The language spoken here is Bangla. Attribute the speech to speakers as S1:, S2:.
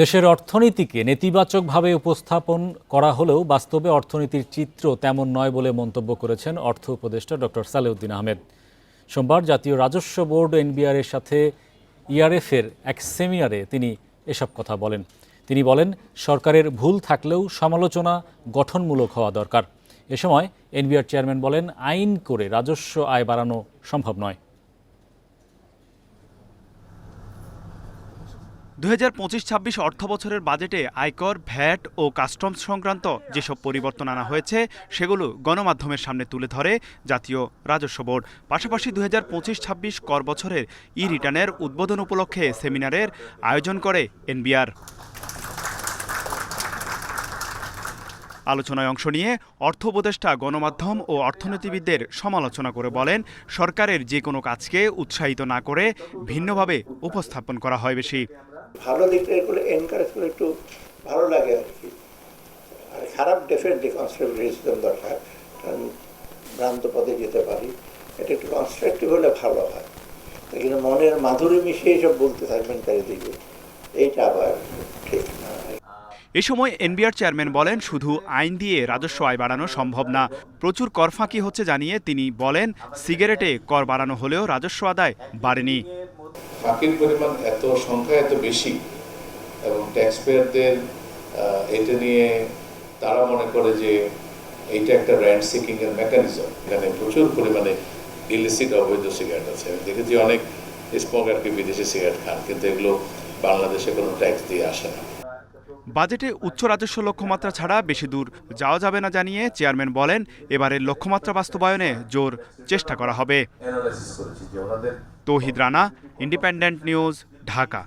S1: দেশের অর্থনীতিকে নেতিবাচকভাবে উপস্থাপন করা হলেও বাস্তবে অর্থনীতির চিত্র তেমন নয় বলে মন্তব্য করেছেন অর্থ উপদেষ্টা ডক্টর সালেউদ্দিন আহমেদ। সোমবার জাতীয় রাজস্ব বোর্ড এনবিআর এর সাথে ইআরএফ এর এক সেমিনারে তিনি এসব কথা বলেন। তিনি বলেন, সরকারের ভুল থাকলেও সমালোচনা গঠনমূলক হওয়া দরকার। এ সময় এনবিআর চেয়ারম্যান বলেন, আইন করে রাজস্ব আয় বাড়ানো সম্ভব নয়।
S2: দু হাজার পঁচিশ ছাব্বিশ অর্থ বছরের বাজেটে আয়কর, ভ্যাট ও কাস্টমস সংক্রান্ত যেসব পরিবর্তন আনা হয়েছে, সেগুলো গণমাধ্যমের সামনে তুলে ধরে জাতীয় রাজস্ব বোর্ড। পাশাপাশি দু হাজার পঁচিশ ছাব্বিশ কর বছরের ই রিটার্নের উদ্বোধন উপলক্ষে সেমিনারের আয়োজন করে এনবিআর। আলোচনায় অংশ নিয়ে অর্থ উপদেষ্টা, গণমাধ্যম ও অর্থনীতিবিদদের সমালোচনা করে বলেন, সরকারের যে কোনো কাজকে উৎসাহিত না করে ভিন্নভাবে উপস্থাপন করা হয় বেশি।
S3: ভালো দিকটা এগুলো এনকারেজ করে একটু ভালো লাগে আর কি। আর খারাপ ডেফিনেটলি কনস্ট্রাকটিভিজম দরকার, কারণ ভ্রান্ত পথে যেতে পারি। এটা একটু কনস্ট্রাকটিভ হলে ভালো হয়। কিন্তু মনের মাধুরী মিশিয়ে সব বলতে থাকবেন চারিদিকে। এইটা আবার ঠিক না।
S2: এ সময় এনবিআর চেয়ারম্যান বলেন, শুধু আইন দিয়ে রাজস্ব আয় বাড়ানো সম্ভব না। প্রচুর কর ফাঁকি হচ্ছে জানিয়ে তিনি বলেন, সিগারেটে কর বাড়ানো হলেও রাজস্ব আদায় বাড়েনি।
S4: ফাঁকির পরিমাণ এত, সংখ্যা এত বেশি, এবং ট্যাক্স পেয়ারদের এটা নিয়ে তারা মনে করে যে এইটা একটা র্যান্ড সিকিং এর মেকানিজম এখানে প্রচুর পরিমাণে ইলিসিট অবৈধ সিগারেট আছে। আমি দেখেছি অনেক স্মোকারকে বিদেশি সিগারেট খান, কিন্তু এগুলো বাংলাদেশে কোনো ট্যাক্স দিয়ে আসে না।
S2: বাজেটে উচ্চ রাজস্ব লক্ষ্যমাত্রা ছাড়া বেশি দূর যাওয়া যাবে না জানিয়ে চেয়ারম্যান বলেন এবারের লক্ষ্যমাত্রা বাস্তবায়নে জোর চেষ্টা করা হবে। Tauhid Rana Independent News Dhaka.